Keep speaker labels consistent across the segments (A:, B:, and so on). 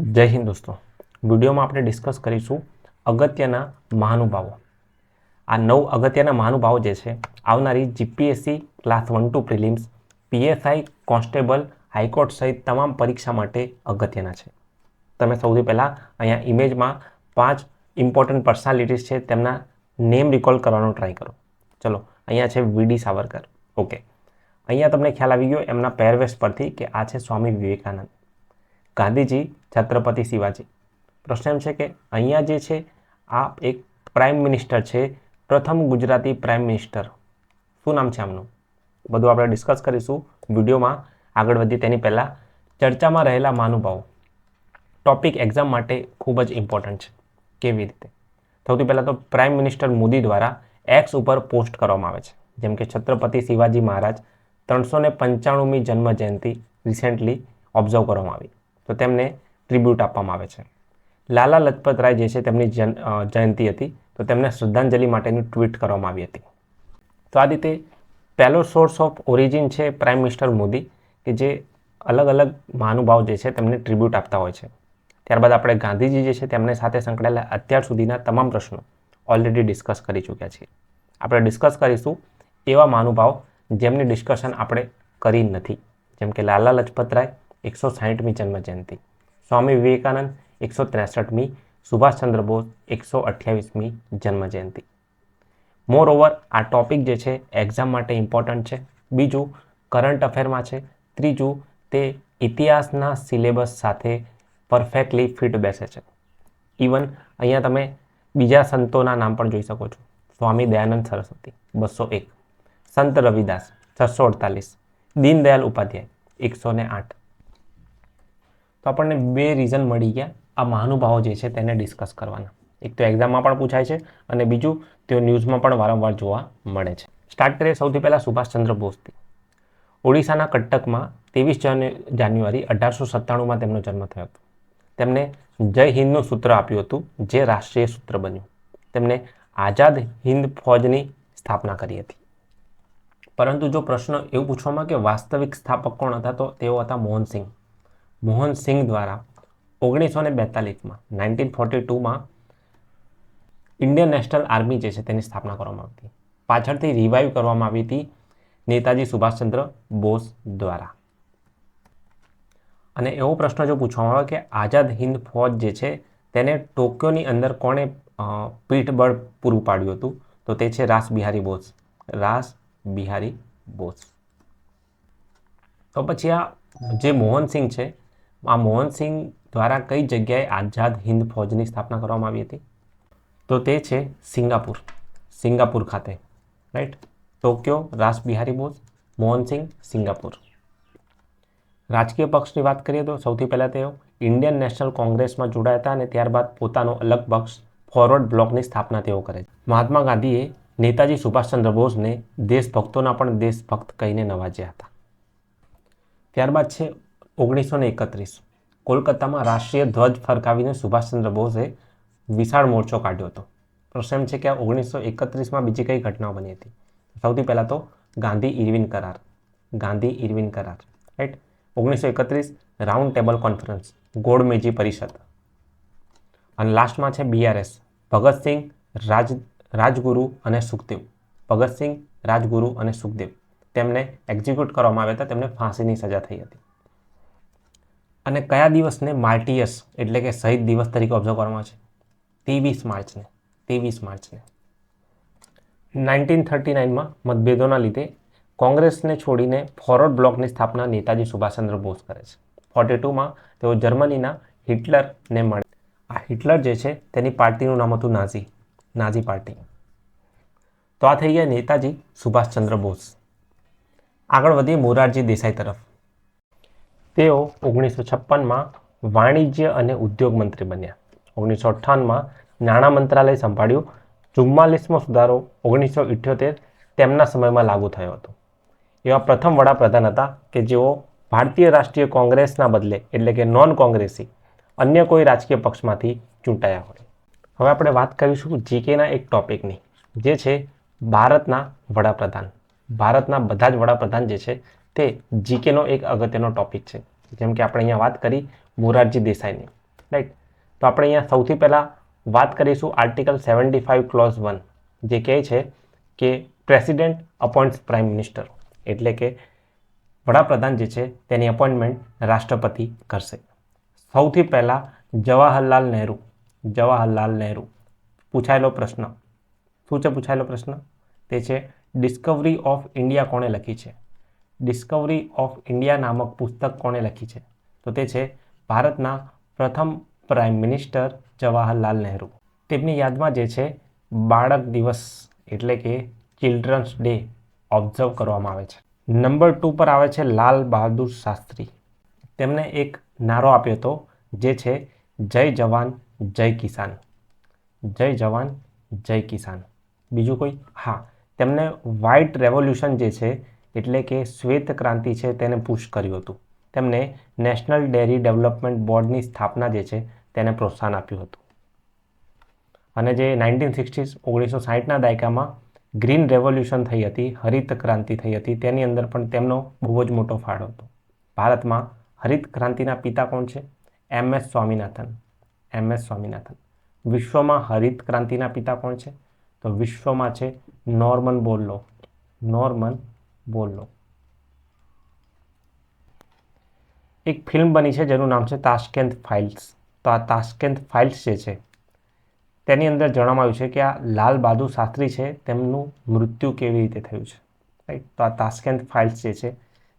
A: જય હિન્દ દોસ્તો. વિડીયોમાં આપણે ડિસ્કસ કરીશું અગત્યના મહાનુભાવો. આ નવ અગત્યના મહાનુભાવો જે છે, આવનારી GPSC class one two prelims PSI constable high court સહિત તમામ પરીક્ષા માટે અગત્યના છે. તમે સૌથી પહેલાં અહીંયા ઇમેજમાં પાંચ ઇમ્પોર્ટન્ટ પર્સનાલિટીઝ છે, તેમના નેમ રિકોલ કરવાનો ટ્રાય કરો. ચલો, અહીંયા છે વીડી સાવરકર. ઓકે. અહીંયા તમને ખ્યાલ આવી ગયો એમના પહેરવેશ પરથી કે આ છે સ્વામી વિવેકાનંદ. ગાંધીજી છત્રપતિ શિવાજી. પ્રશ્ન એમ છે કે અહીંયા જે છે આ એક પ્રાઇમ મિનિસ્ટર છે, પ્રથમ ગુજરાતી પ્રાઇમ મિનિસ્ટર. શું નામ છે આમનું? બધું આપણે ડિસ્કસ કરીશું વિડીયોમાં. આગળ વધીએ તેની પહેલાં ચર્ચામાં રહેલા મહાનુભાવો. ટોપિક એક્ઝામ માટે ખૂબ જ ઇમ્પોર્ટન્ટ છે, કેવી રીતે? સૌથી પહેલાં તો પ્રાઇમ મિનિસ્ટર મોદી દ્વારા એક્સ ઉપર પોસ્ટ કરવામાં આવે છે. જેમ કે છત્રપતિ શિવાજી મહારાજ ત્રણસો ને પંચાણુંમી જન્મ જયંતિ રિસેન્ટલી ઓબ્ઝર્વ કરવામાં આવી. તો તેમને ટ્રિબ્યુટ આપવામાં આવે છે. લાલા લજપત રાય જે છે તેમની જયંતિ હતી, તો તેમને શ્રદ્ધાંજલિ માટેની ટ્વીટ કરવામાં આવી હતી. તો આ રીતે પહેલો સોર્સ ઓફ ઓરિજિન છે પ્રાઇમ મિનિસ્ટર મોદી, કે જે અલગ અલગ મહાનુભાવ જે છે તેમને ટ્રિબ્યુટ આપતા હોય છે. ત્યારબાદ આપણે ગાંધીજી જે છે તેમની સાથે સંકળાયેલા અત્યાર સુધીના તમામ પ્રશ્નો ઓલરેડી ડિસ્કસ કરી ચૂક્યા છીએ. આપણે ડિસ્કસ કરીશું એવા મહાનુભાવ જેમની ડિસ્કશન આપણે કરી નથી. જેમ કે લાલા લજપત રાય, એકસો સાહીઠમી જન્મ જયંતિ. સ્વામી વિવેકાનંદ એકસો ત્રેસઠમી સુભાષચંદ્ર બોઝ એકસો અઠ્યાવીસમી જન્મ જયંતિ મોર ઓવર આ ટોપિક જે છે એક્ઝામ માટે ઇમ્પોર્ટન્ટ છે. બીજું કરંટ અફેરમાં છે. ત્રીજું, તે ઇતિહાસના સિલેબસ સાથે પરફેક્ટલી ફિટ બેસે છે. ઇવન અહીંયા તમે બીજા સંતોના નામ પણ જોઈ શકો છો. સ્વામી દયાનંદ સરસ્વતી, બસો એક. સંત રવિદાસ, છસો અડતાલીસ. દીનદયાલ ઉપાધ્યાય, એકસો ને આઠ. તો આપણને બે રીઝન મળી ગયા આ મહાનુભાવો જે છે તેને ડિસ્કસ કરવાના. એક તો એક્ઝામમાં પણ પૂછાય છે અને બીજું તેઓ ન્યૂઝમાં પણ વારંવાર જોવા મળે છે. સ્ટાર્ટ કરીએ સૌથી પહેલાં સુભાષચંદ્ર બોઝથી ઓડિશાના કટકમાં ત્રેવીસ જાન્યુઆરી અઢારસો સત્તાણુંમાં તેમનો જન્મ થયો હતો. તેમને જય હિન્દનું સૂત્ર આપ્યું હતું, જે રાષ્ટ્રીય સૂત્ર બન્યું. તેમણે આઝાદ હિન્દ ફૌજની સ્થાપના કરી હતી. પરંતુ જો પ્રશ્ન એવું પૂછવામાં કે વાસ્તવિક સ્થાપક કોણ હતા, તો તેઓ હતા મોહનસિંહ. મોહનસિંહ દ્વારા ઓગણીસો ને બેતાલીસમાં, નાઇન્ટીન ફોર્ટી ટુમાં ઇન્ડિયન નેશનલ આર્મી જે છે તેની સ્થાપના કરવામાં આવી હતી. પાછળથી રિવાઇવ કરવામાં આવી હતી નેતાજી સુભાષચંદ્ર બોઝ દ્વારા. અને એવો પ્રશ્ન જો પૂછવામાં આવે કે આઝાદ હિન્દ ફૌજ જે છે તેને ટોક્યોની અંદર કોણે પીઠબળ પૂરું પાડ્યું હતું? તો તે છે રાસ બિહારી બોઝ. રાસ બિહારી બોઝ. તો પછી આ જે મોહનસિંહ છે આ મોહનસિંહ દ્વારા કઈ જગ્યાએ આઝાદ હિન્દ ફૌજની સ્થાપના કરવામાં આવી હતી? તો તે છે સિંગાપુર સિંગાપુર ખાતે right Tokyo, Rashbehari Bose, Mohan Singh, Singapore. રાજકીય પક્ષની વાત કરીએ તો સૌથી પહેલાં તેઓ ઇન્ડિયન નેશનલ કોંગ્રેસમાં જોડાયા હતા અને ત્યારબાદ પોતાનો અલગ પક્ષ ફોરવર્ડ બ્લોકની સ્થાપના તેઓ કરે છે. મહાત્મા ગાંધીએ નેતાજી સુભાષચંદ્ર બોઝને દેશભક્તોના પણ દેશભક્ત કહીને નવાજ્યા હતા. ત્યારબાદ છે ઓગણીસો ને એકત્રીસ. કોલકાતામાં રાષ્ટ્રીય ધ્વજ ફરકાવીને સુભાષચંદ્ર બોઝે વિશાળ મોરચો કાઢ્યો હતો. પ્રશ્ન છે કે આ ઓગણીસો એકત્રીસમાં બીજી કઈ ઘટનાઓ બની હતી? સૌથી પહેલાં તો ગાંધી ઇરવિન કરાર. ગાંધી ઇરવિન કરાર. રાઈટ ઓગણીસો એકત્રીસ રાઉન્ડ ટેબલ કોન્ફરન્સ ગોળમેજી પરિષદ. અને લાસ્ટમાં છે બીઆરએસ ભગતસિંહ રાજ, રાજગુરુ અને સુખદેવ. ભગતસિંહ, રાજગુરુ અને સુખદેવ. તેમને એક્ઝિક્યુટ કરવામાં આવ્યા હતા, તેમને ફાંસીની સજા થઈ હતી. અને કયા દિવસને માર્ટિયસ એટલે કે શહીદ દિવસ તરીકે ઓબ્ઝર્વ કરવામાં છે? ત્રેવીસ માર્ચને ત્રેવીસ માર્ચને. નાઇન્ટીન થર્ટી નાઇનમાં મતભેદોના લીધે કોંગ્રેસને છોડીને ફોરવર્ડ બ્લોકની સ્થાપના નેતાજી સુભાષચંદ્ર બોઝ કરે છે. ફોર્ટી ટુમાં તેઓ જર્મનીના હિટલરને મળે. આ હિટલર જે છે તેની પાર્ટીનું નામ હતું નાઝી નાઝી પાર્ટી. તો આ થઈ ગયા નેતાજી સુભાષચંદ્ર બોઝ. આગળ વધીએ મોરારજી દેસાઈ તરફ. તેઓ ઓગણીસો છપ્પનમાં વાણિજ્ય અને ઉદ્યોગ મંત્રી બન્યા. ઓગણીસો અઠ્ઠાણુંમાં નાણાં મંત્રાલય સંભાળ્યું. ચુમ્માલીસમો સુધારો ઓગણીસો ઇઠ્યોતેર તેમના સમયમાં લાગુ થયો હતો. એવા પ્રથમ વડાપ્રધાન હતા કે જેઓ ભારતીય રાષ્ટ્રીય કોંગ્રેસના બદલે, એટલે કે નોન કોંગ્રેસી અન્ય કોઈ રાજકીય પક્ષમાંથી ચૂંટાયા હોય. હવે આપણે વાત કરીશું જીકેના એક ટોપિકની, જે છે ભારતના વડાપ્રધાન. ભારતના બધા જ વડાપ્રધાન જે છે તે જીકેનો એક અગત્યનો ટોપિક છે. જેમ કે આપણે અહીંયા વાત કરી મોરારજી દેસાઈની રાઈટ તો આપણે અહીંયા સૌથી પહેલાં વાત કરીશું article seventy five clause one જે કહે છે કે પ્રેસિડેન્ટ અપોઇન્ટ્સ પ્રાઇમ મિનિસ્ટર એટલે કે વડાપ્રધાન જે છે તેની અપોઇન્ટમેન્ટ રાષ્ટ્રપતિ કરશે. સૌથી પહેલાં જવાહરલાલ નહેરુ જવાહરલાલ નહેરુ, પૂછાયેલો પ્રશ્ન. શું છે પૂછાયેલો પ્રશ્ન? તે છે ડિસ્કવરી ઓફ ઇન્ડિયા કોણે લખી છે? ડિસ્કવરી ઓફ ઇન્ડિયા નામક પુસ્તક કોણે લખી છે? તો તે છે ભારતના પ્રથમ પ્રાઇમ મિનિસ્ટર જવાહરલાલ નહેરુ તેમની યાદમાં જે છે, બાળક દિવસ એટલે કે ચિલ્ડ્રન્સ ડે ઓબ્ઝર્વ કરવામાં આવે છે. નંબર ટુ પર આવે છે લાલ બહાદુર શાસ્ત્રી. તેમને એક નારો આપ્યો હતો, જે છે, જય જવાન, જય કિસાન. જય જવાન, જય કિસાન. બીજું કોઈ? હા, તેમને વ્હાઇટ રેવોલ્યુશન જે છે એટલે કે શ્વેત ક્રાંતિ છે તેને પુશ કર્યું હતું. તેમને નેશનલ ડેરી ડેવલપમેન્ટ બોર્ડની સ્થાપના જે છે તેને પ્રોત્સાહન આપ્યું હતું. અને જે નાઇન્ટીન સિક્સટીસ ઓગણીસો સાહીઠના દાયકામાં ગ્રીન રેવોલ્યુશન થઈ હતી, હરિત ક્રાંતિ થઈ હતી, તેની અંદર પણ તેમનો બહુ જ મોટો ફાળો હતો. ભારતમાં હરિત ક્રાંતિના પિતા કોણ છે? M S Swaminathan. M S Swaminathan. વિશ્વમાં હરિત ક્રાંતિના પિતા કોણ છે? તો વિશ્વમાં છે નોર્મન બોલ્લો. નોર્મન બોલ્લો એક ફિલ્મ બની છે જેનું નામ છે તાશકેન્ત ફાઇલ્સ. તો આ તાશકેન્ત ફાઇલ્સ જે છે, તેની અંદર જણાવવામાં આવ્યું છે કે આ લાલ બહાદુર શાસ્ત્રી છે, તેમનું મૃત્યુ કેવી રીતે થયું છે. રાઈટ તો આ તાશકેન્ત ફાઇલ્સ જે છે,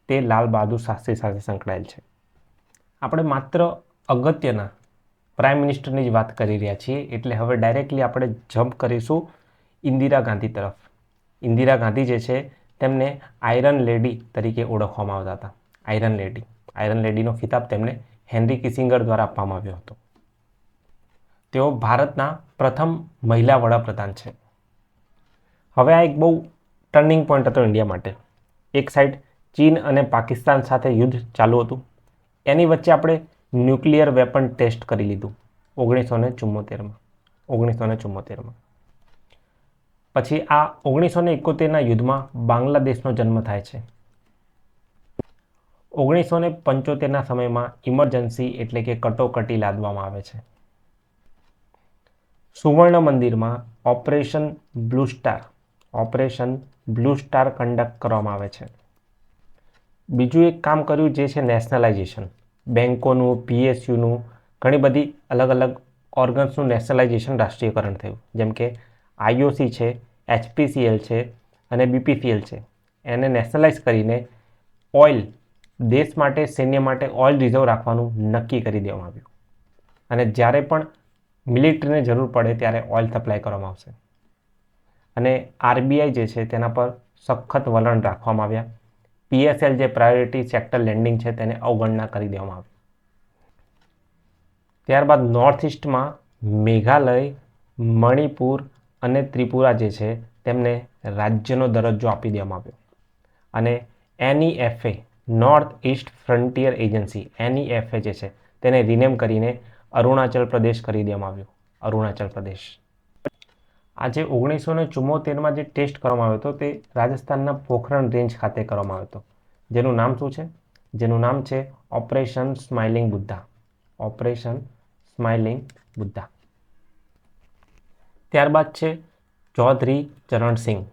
A: તે લાલ બહાદુર શાસ્ત્રી સાથે સંકળાયેલ છે. આપણે માત્ર અગત્યના પ્રાઇમ મિનિસ્ટરની જ વાત કરી રહ્યા છીએ, એટલે હવે ડાયરેક્ટલી આપણે જમ્પ કરીશું ઇન્દિરા ગાંધી તરફ. ઇન્દિરા ગાંધી જે છે તેમને આયરન લેડી તરીકે ઓળખવામાં આવતા હતા. આયરન લેડી આયરન લેડીનો ખિતાબ તેમને હેનરી કિસિંગર દ્વારા આપવામાં આવ્યો હતો. તેઓ ભારતના પ્રથમ મહિલા વડાપ્રધાન છે. હવે આ એક બહુ ટર્નિંગ પોઈન્ટ હતો ઇન્ડિયા માટે. એક સાઈડ ચીન અને પાકિસ્તાન સાથે યુદ્ધ ચાલુ હતું. એની વચ્ચે આપણે ન્યુક્લિયર વેપન ટેસ્ટ કરી લીધું ઓગણીસો ને ચુમ્મોતેરમાં ઓગણીસો ને ચુમ્મોતેરમાં પછી આ ઓગણીસો ને એકોતેરના યુદ્ધમાં બાંગ્લાદેશનો જન્મ થાય છે. ઓગણીસો ને પંચોતેરના સમયમાં ઇમરજન્સી એટલે કે કટોકટી લાદવામાં આવે છે. સુવર્ણ મંદિરમાં operation blue star, operation blue star conduct કરવામાં આવે છે. બીજું એક કામ કર્યું જે છે નેશનલાઇઝેશન. બેન્કોનું પીએસયુનું ઘણી બધી અલગ અલગ ઓર્ગન્સનું નેશનલાઇઝેશન રાષ્ટ્રીયકરણ થયું. જેમ કે આઈઓસી છે, એચપીસીએલ છે અને બીપીસીએલ છે. એને નેશનલાઇઝ કરીને ઓઇલ, દેશ માટે, સૈન્ય માટે ઓઇલ રિઝર્વ રાખવાનું નક્કી કરી દેવામાં આવ્યું. અને જ્યારે પણ મિલિટરીને જરૂર પડે ત્યારે ઓઇલ સપ્લાય કરવામાં આવશે. અને આરબીઆઈ જે છે તેના પર સખત વલણ રાખવામાં આવ્યા. પીએસએલ જે પ્રાયોરિટી સેક્ટર લેન્ડિંગ છે તેને અવગણના કરી દેવામાં આવી. ત્યારબાદ નોર્થ ઇસ્ટમાં મેઘાલય, મણિપુર અને ત્રિપુરા જે છે, તેમને રાજ્યનો દરજ્જો આપી દેવામાં આવ્યો. અને NEFA north east frontier agency NEFA જે છે, તેને રિનેમ કરીને અરુણાચલ પ્રદેશ કરી દેવામાં આવ્યો. અરુણાચલ પ્રદેશ. આજે ઓગણીસો ને ચુમ્મોતેરમાં જે ટેસ્ટ કરવામાં આવ્યો હતો, તે રાજસ્થાનના પોખરણ રેન્જ ખાતે કરવામાં આવ્યો હતો. જેનું નામ શું છે? જેનું નામ છે operation smiling Buddha. Operation smiling Buddha. ત્યારબાદ છે ચૌધરી ચરણસિંહ.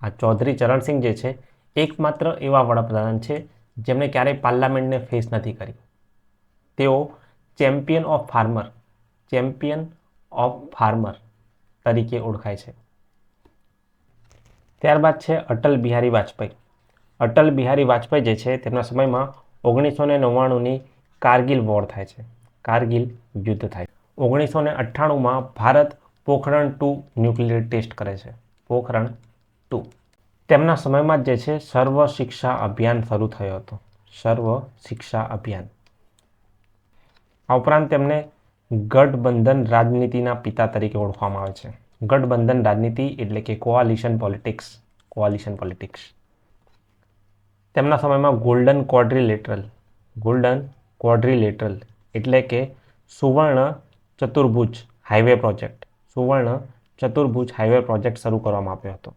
A: આ ચૌધરી ચરણસિંહ જે છે, એકમાત્ર એવા વડાપ્રધાન છે જેમણે ક્યારેય પાર્લામેન્ટને ફેસ નથી કરી. તેઓ champion of farmer, champion of farmer તરીકે ઓળખાય છે. ત્યારબાદ છે અટલ બિહારી વાજપેયી. અટલ બિહારી વાજપેયી જે છે, તેમના સમયમાં ઓગણીસો ને નવ્વાણુંની કારગિલ વોર થાય છે. કારગિલ યુદ્ધ થાય ઓગણીસો ને અઠ્ઠાણુંમાં Bharat Pokhran two nuclear test કરે છે. પોખરણ ટુ. તેમના સમયમાં જ જે છે, સર્વ શિક્ષા અભિયાન શરૂ થયો હતો. સર્વ શિક્ષા અભિયાન. આ ઉપરાંત તેમને ગઠબંધન રાજનીતિના પિતા તરીકે ઓળખવામાં આવે છે. ગઠબંધન રાજનીતિ એટલે કે કોઆલિશન પોલિટિક્સ કોઆલિશન પોલિટિક્સ તેમના સમયમાં ગોલ્ડન ક્વોડ્રિલેટરલ ગોલ્ડન ક્વોડ્રિલેટરલ એટલે કે સુવર્ણ ચતુર્ભુજ હાઈવે પ્રોજેક્ટ સુવર્ણ ચતુર્ભુજ હાઈવે પ્રોજેક્ટ શરૂ કરવામાં આવ્યો હતો.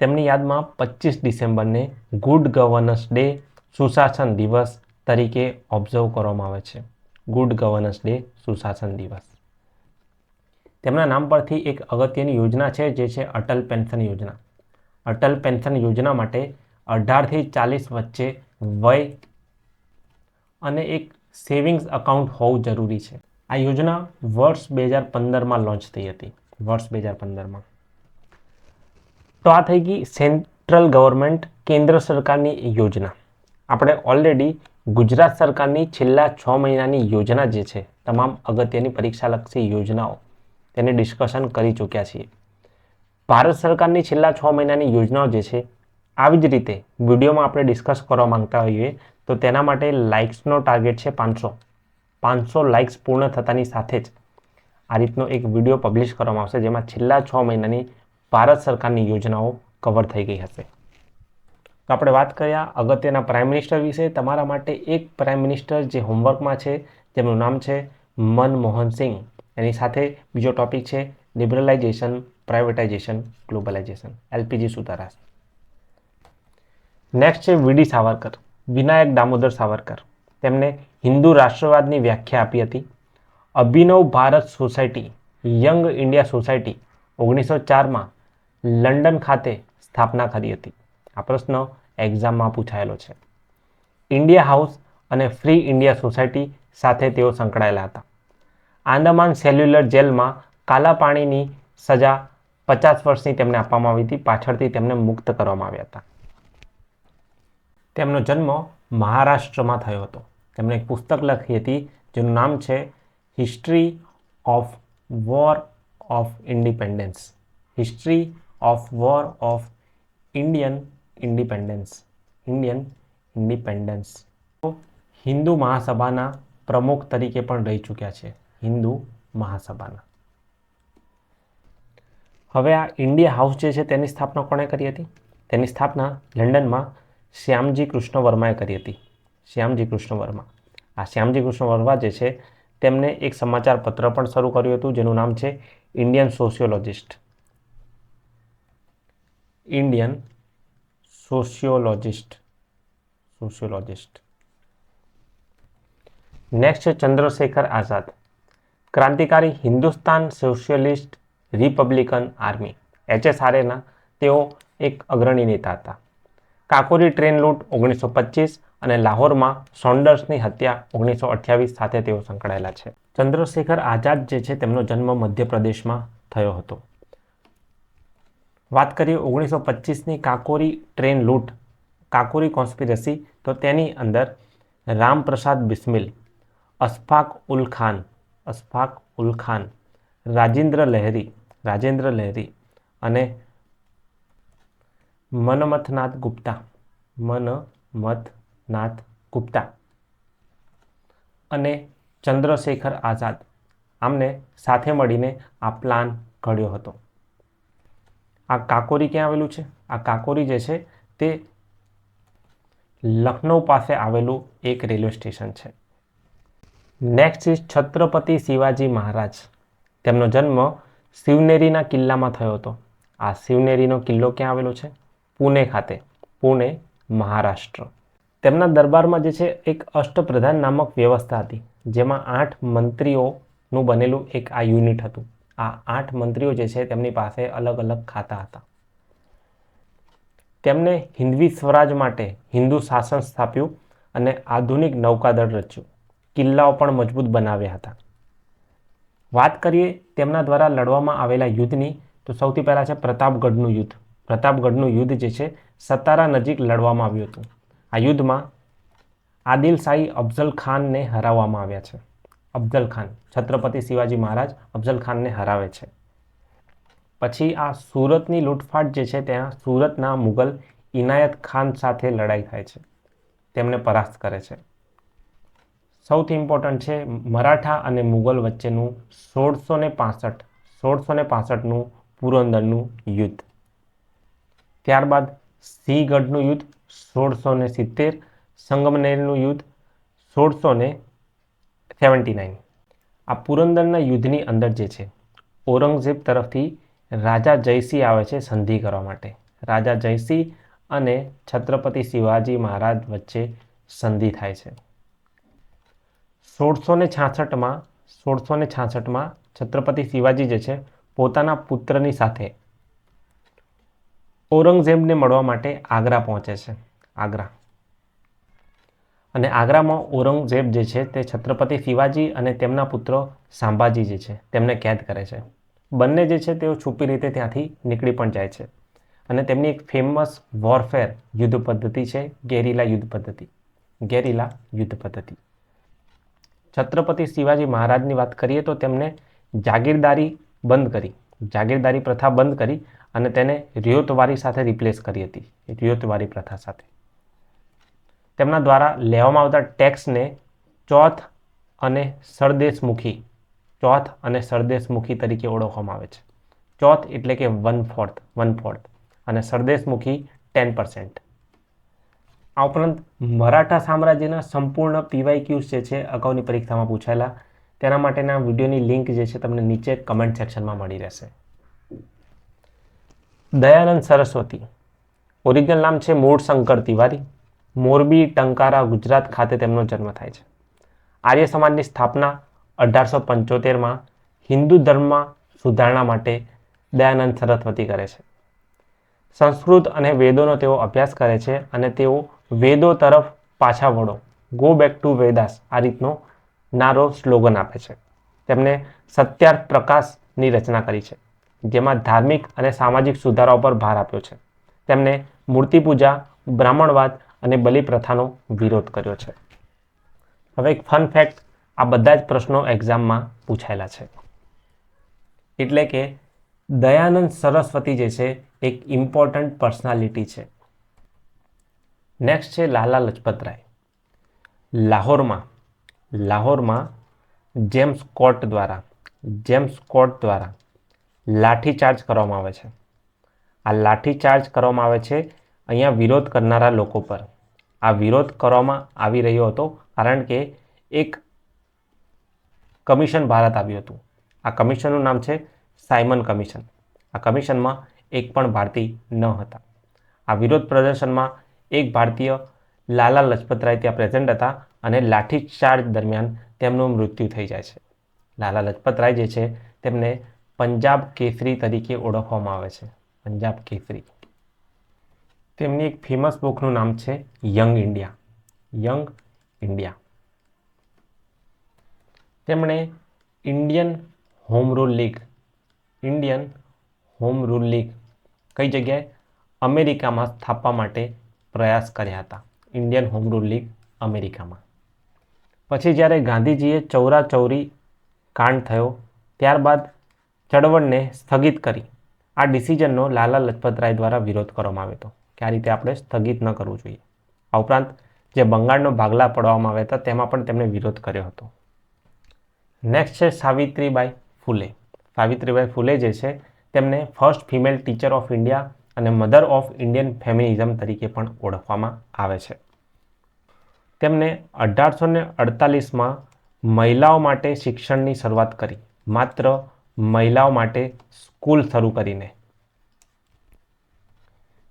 A: તેમની યાદમાં પચીસ ડિસેમ્બરને ગુડ ગવર્નન્સ ડે સુશાસન દિવસ તરીકે ઓબ્ઝર્વ કરવામાં આવે છે. ગુડ ગવર્નન્સ ડે સુશાસન દિવસ. તેમના નામ પરથી એક અગત્યની યોજના છે, જે છે અટલ પેન્શન યોજના. અટલ પેન્શન યોજના માટે અઢારથી ચાલીસ વચ્ચે વય અને એક સેવિંગ્સ અકાઉન્ટ હોવું જરૂરી છે. આ યોજના વર્ષ બે હજાર પંદરમાં લોન્ચ થઈ હતી. વર્ષ બે હજાર પંદરમાં. તો આ થઈ ગઈ સેન્ટ્રલ ગવર્મેન્ટ કેન્દ્ર સરકારની યોજના. આપણે ઓલરેડી ગુજરાત સરકારની છેલ્લા છ મહિનાની યોજના જે છે, તમામ અગત્યની પરીક્ષાલક્ષી યોજનાઓ, તેને ડિસ્કશન કરી ચૂક્યા છીએ. ભારત સરકારની છેલ્લા છ મહિનાની યોજનાઓ જે છે, આવી જ રીતે વિડીયોમાં આપણે ડિસ્કસ કરવા માંગતા હોઈએ તો તેના માટે લાઇક્સનો ટાર્ગેટ છે પાંચસો. પાંચસો લાઇક્સ પૂર્ણ થતાની સાથે જ આ રીતનો એક વીડિયો પબ્લિશ કરવામાં આવશે, જેમાં છેલ્લા છ મહિનાની ભારત સરકારની યોજનાઓ કવર થઈ ગઈ હશે. તો આપણે વાત કર્યા અગત્યના પ્રાઇમ મિનિસ્ટર વિશે. તમારા માટે એક પ્રાઇમ મિનિસ્ટર જે હોમવર્કમાં છે, જેમનું નામ છે મનમોહન સિંહ. એની સાથે બીજો ટોપિક છે લિબરલાઇઝેશન પ્રાઇવેટાઇઝેશન ગ્લોબલાઇઝેશન એલપીજી સુધારા. નેક્સ્ટ છે વીડી સાવરકર, વિનાયક દામોદર સાવરકર. તેમને હિન્દુ રાષ્ટ્રવાદની વ્યાખ્યા આપી હતી. Abhinav Bharat society, young India society ઓગણીસો ચારમાં લંડન ખાતે સ્થાપના કરી હતી. આ પ્રશ્ન એક્ઝામમાં પૂછાયેલો છે. ઇન્ડિયા હાઉસ અને ફ્રી ઇન્ડિયા સોસાયટી સાથે તેઓ સંકળાયેલા હતા. આંદામાન સેલ્યુલર જેલમાં કાલા પાણીની સજા પચાસ વર્ષની તેમને આપવામાં આવી હતી. પાછળથી તેમને મુક્ત કરવામાં આવ્યા હતા. તેમનો જન્મ મહારાષ્ટ્રમાં થયો હતો. તેમણે એક પુસ્તક લખી હતી, જેનું નામ છે history of war of independence history of war of Indian independence Indian independence Hindu મહાસભાના પ્રમુખ તરીકે પણ રહી ચૂક્યા છે. હિન્દુ મહાસભાના. હવે આ ઇન્ડિયા હાઉસ જે છે તેની સ્થાપના કોણે કરી હતી? તેની સ્થાપના લંડનમાં શ્યામજી કૃષ્ણ વર્માએ કરી હતી. શ્યામજી કૃષ્ણ વર્મા આ શ્યામજી કૃષ્ણ વર્મા જે છે તેમણે એક સમાચાર પત્ર પણ શરૂ કર્યું હતું, જેનું નામ છે Indian sociologist. Indian sociologist. Sociologist. Next Chandrashekhar Azad. ક્રાંતિકારી હિન્દુસ્તાન સોશિયલિસ્ટ રિપબ્લિકન આર્મી. એચએસઆરએના તેઓ એક અગ્રણી નેતા હતા. કાકોરી ટ્રેન લૂંટ ઓગણીસો પચીસ અને લાહોરમાં સોન્ડર્સની હત્યા ઓગણીસો અઠ્યાવીસ સાથે તેઓ સંકળાયેલા છે. ચંદ્રશેખર આઝાદ જે છે તેમનો જન્મ મધ્યપ્રદેશમાં થયો હતો. વાત કરીએ ઓગણીસો પચીસની કાકોરી ટ્રેન લૂંટ, કાકોરી કોન્સ્પિરસી, તો તેની અંદર રામપ્રસાદ બિસ્મિલ, અશફાક ઉલ ખાન, અશફાક ઉલ ખાન, રાજેન્દ્ર લહેરી રાજેન્દ્ર લહેરી અને મનમથનાથ ગુપ્તા મનમથનાથ ગુપ્તા અને ચંદ્રશેખર આઝાદ આમને સાથે મળીને આ પ્લાન ઘડ્યો હતો. આ કાકોરી ક્યાં આવેલું છે? આ કાકોરી જે છે તે લખનૌ પાસે આવેલું એક રેલવે સ્ટેશન છે. Next is Chhatrapati Shivaji Maharaj. તેમનો જન્મ શિવનેરીના કિલ્લામાં થયો હતો. આ શિવનેરીનો કિલ્લો ક્યાં આવેલો છે? પુણે ખાતે, પુણે, મહારાષ્ટ્ર. તેમના દરબારમાં જે છે એક અષ્ટપ્રધાન નામક વ્યવસ્થા હતી, જેમાં આઠ મંત્રીઓનું બનેલું એક આ યુનિટ હતું. આ આઠ મંત્રીઓ જે છે તેમની પાસે અલગ અલગ ખાતા હતા. તેમને હિન્દવી સ્વરાજ માટે હિન્દુ શાસન સ્થાપ્યું અને આધુનિક નૌકાદળ રચ્યું. કિલ્લાઓ પણ મજબૂત બનાવ્યા હતા. વાત કરીએ તેમના દ્વારા લડવામાં આવેલા યુદ્ધની, તો સૌથી પહેલાં છે પ્રતાપગઢનું યુદ્ધ. પ્રતાપગઢનું યુદ્ધ જે છે સતારા નજીક લડવામાં આવ્યું હતું. આ યુદ્ધમાં આદિલ શાહી અફઝલ ખાનને હરાવવામાં આવ્યા છે. અફઝલ ખાન, છત્રપતિ શિવાજી મહારાજ અફઝલ ખાનને હરાવે છે. પછી આ સુરતની લૂંટફાટ જે છે ત્યાં સુરતના મુગલ ઇનાયત ખાન સાથે લડાઈ થાય છે. તેમને પરાસ્ત કરે છે. સૌથી ઇમ્પોર્ટન્ટ છે મરાઠા અને મુગલ વચ્ચેનું સોળસો ને પાસઠ સોળસો ને પાસઠનું પુરંદરનું યુદ્ધ. ત્યારબાદ સિંહગઢનું યુદ્ધ સોળસો ને સિત્તેર સંગમનેરનું યુદ્ધ સોળસો ને સેવન્ટી નાઇન. આ પુરંદરના યુદ્ધની અંદર જે છે, ઔરંગઝેબ તરફથી રાજા જયસિંહ આવે છે સંધિ કરવા માટે. રાજા જયસિંહ અને છત્રપતિ શિવાજી મહારાજ વચ્ચે સંધિ થાય છે. સોળસો ને છાસઠમાં, સોળસો ને છાસઠમાં છત્રપતિ શિવાજી જે છે, પોતાના પુત્રની સાથે ઔરંગઝેબને મળવા માટે આગ્રા પહોંચે છે. આગ્રા. અને આગ્રામાં ઔરંગઝેબ જે છે તે છત્રપતિ શિવાજી અને તેમના પુત્ર સાંભાજી જે છે તેમને કેદ કરે છે. બંને જે છે તેઓ છુપી રીતે ત્યાંથી નીકળી પણ જાય છે. અને તેમની એક ફેમસ વોરફેર યુદ્ધ પદ્ધતિ છે, ગેરીલા યુદ્ધ પદ્ધતિ. ગેરીલા યુદ્ધ પદ્ધતિ. છત્રપતિ શિવાજી મહારાજની વાત કરીએ તો તેમને જાગીરદારી બંધ કરી. જાગીરદારી પ્રથા બંધ કરી અને તેને રિયોતવારી સાથે રિપ્લેસ કરી હતી, રિયોતવારી પ્રથા સાથે. તેમના દ્વારા લેવામાં આવતા ટેક્સને ચોથ અને સરદેશમુખી, ચોથ અને સરદેશમુખી તરીકે ઓળખવામાં આવે છે. ચોથ એટલે કે વન ફોર્થ વન ફોર્થ અને સરદેશમુખી ટેન પર્સેન્ટ આ ઉપરાંત મરાઠા સામ્રાજ્યના સંપૂર્ણ પીવાય ક્યુઝ જે છે, અગાઉની પરીક્ષામાં પૂછાયેલા, તેના માટેના વિડીયોની લિંક જે છે, તમને નીચે કમેન્ટ સેક્શનમાં મળી રહેશે. દયાનંદ સરસ્વતી. ઓરિજિનલ નામ છે મૂળ શંકર તિવારી. મોરબી, ટંકારા, ગુજરાત ખાતે તેમનો જન્મ થાય છે. આર્ય સમાજની સ્થાપના અઢારસો પંચોતેરમાં હિન્દુ ધર્મમાં સુધારણા માટે દયાનંદ સરસ્વતી કરે છે. સંસ્કૃત અને વેદોનો તેઓ અભ્યાસ કરે છે અને તેઓ વેદો તરફ પાછા વળો. ગો બેક ટુ વેદાસ આ રીતનો નારો સ્લોગન આપે છે. તેમણે સત્યાર્થ પ્રકાશની રચના કરી છે. જેમાં ધાર્મિક અને સામાજિક સુધારાઓ પર ભાર આપ્યો છે. તેમણે મૂર્તિ પૂજા, બ્રાહ્મણવાદ અને બલિ પ્રથાનો વિરોધ કર્યો છે. હવે એક ફન ફેક્ટ આ બધા જ પ્રશ્નો એક્ઝામમાં પૂછાયેલા છે. એટલે કે દયાનંદ સરસ્વતી જે છે, એક ઇમ્પોર્ટન્ટ પર્સનાલિટી છે. નેક્સ્ટ છે લાલા લજપતરાય. લાહોરમાં લાહોરમાં જેમ્સ કોર્ટ દ્વારા, જેમ્સ કોર્ટ દ્વારા લાઠીચાર્જ કરવામાં આવે છે. આ લાઠીચાર્જ કરવામાં આવે છે અહીંયા વિરોધ કરનારા લોકો પર. આ વિરોધ કરવામાં આવી રહ્યો હતો કારણ કે એક કમિશન ભારત આવ્યું હતું. આ કમિશનનું નામ છે સાયમન કમિશન. આ કમિશનમાં એક પણ ભારતીય ન હતા. આ વિરોધ પ્રદર્શનમાં એક ભારતીય લાલા લજપતરાય ત્યાં પ્રેઝન્ટ હતા અને લાઠીચાર્જ દરમિયાન તેમનું મૃત્યુ થઈ જાય છે. લાલા લજપતરાય જે છે તેમને પંજાબ કેસરી તરીકે ઓળખવામાં આવે છે. પંજાબ કેસરી. તેમની એક ફેમસ બુકનું નામ છે યંગ ઇન્ડિયા યંગ ઇન્ડિયા તેમણે Indian home rule league Indian home rule league કઈ જગ્યાએ અમેરિકામાં સ્થાપવા માટે પ્રયાસ કર્યા હતા. ઇન્ડિયન હોમ રૂલ લીગ અમેરિકામાં. પછી જ્યારે ગાંધીજીએ ચૌરાચૌરી કાંડ થયો, ત્યારબાદ ચળવળને સ્થગિત કરી. આ ડિસિઝનનો લાલા લજપત રાય દ્વારા વિરોધ કરવામાં આવ્યો હતો કે આ રીતે આપણે સ્થગિત ન કરવું જોઈએ. આ ઉપરાંત જે બંગાળનો ભાગલા પડવામાં આવ્યા હતા તેમાં પણ તેમણે વિરોધ કર્યો હતો. નેક્સ્ટ છે સાવિત્રીબાઈ ફૂલે. સાવિત્રીબાઈ ફૂલે જે છે તેમને first female teacher of India અને મધર ઓફ ઇન્ડિયન ફેમિનિઝમ તરીકે પણ ઓળખવામાં આવે છે. તેમને અઢારસો ને અડતાલીસમાં મહિલાઓ માટે શિક્ષણની શરૂઆત કરી. માત્ર મહિલાઓ માટે સ્કૂલ શરૂ કરીને.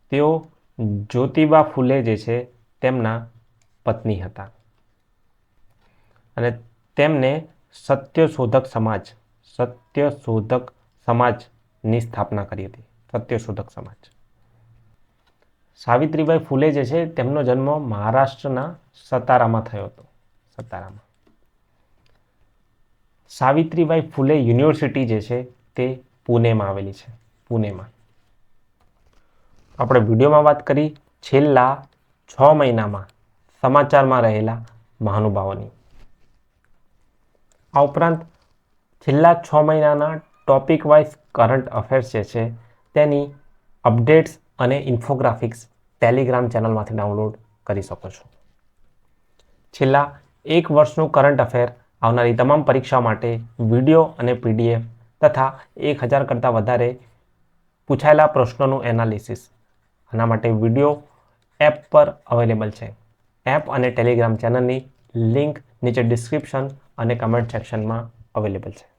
A: તેઓ જ્યોતિબા ફૂલે જે છે તેમના પત્ની હતા. અને તેમને સત્યશોધક સમાજ, સત્યશોધક સમાજની સ્થાપના કરી હતી. સત્યશોધક સમાજ. સાવિત્રીબાઈ ફૂલે જે છે તેમનો જન્મ મહારાષ્ટ્રના સતારામાં થયો હતો. સતારામાં. સાવિત્રીબાઈ ફૂલે યુનિવર્સિટી જે છે તે પુણેમાં આવેલી છે, પુણેમાં. આપણે વિડીયોમાં વાત કરી છેલ્લા છ મહિનામાં સમાચારમાં રહેલા મહાનુભાવોની. આ ઉપરાંત છેલ્લા છ મહિનાના ટોપિક વાઇઝ કરંટ અફેર્સ જે છે તેની અપડેટ્સ અને ઇન્ફોગ્રાફિક્સ ટેલિગ્રામ ચેનલમાંથી ડાઉનલોડ કરી શકો છો. છેલ્લા એક વર્ષનું કરંટ અફેર આવનારી તમામ પરીક્ષા માટે વીડિયો અને પીડીએફ તથા એક હજાર કરતાં વધારે પૂછાયેલા પ્રશ્નોનું એનાલિસિસ. આના માટે વીડિયો એપ પર અવેલેબલ છે. એપ અને ટેલિગ્રામ ચેનલની લિંક નીચે ડિસ્ક્રિપ્શન અને કમેન્ટ સેક્શનમાં અવેલેબલ છે.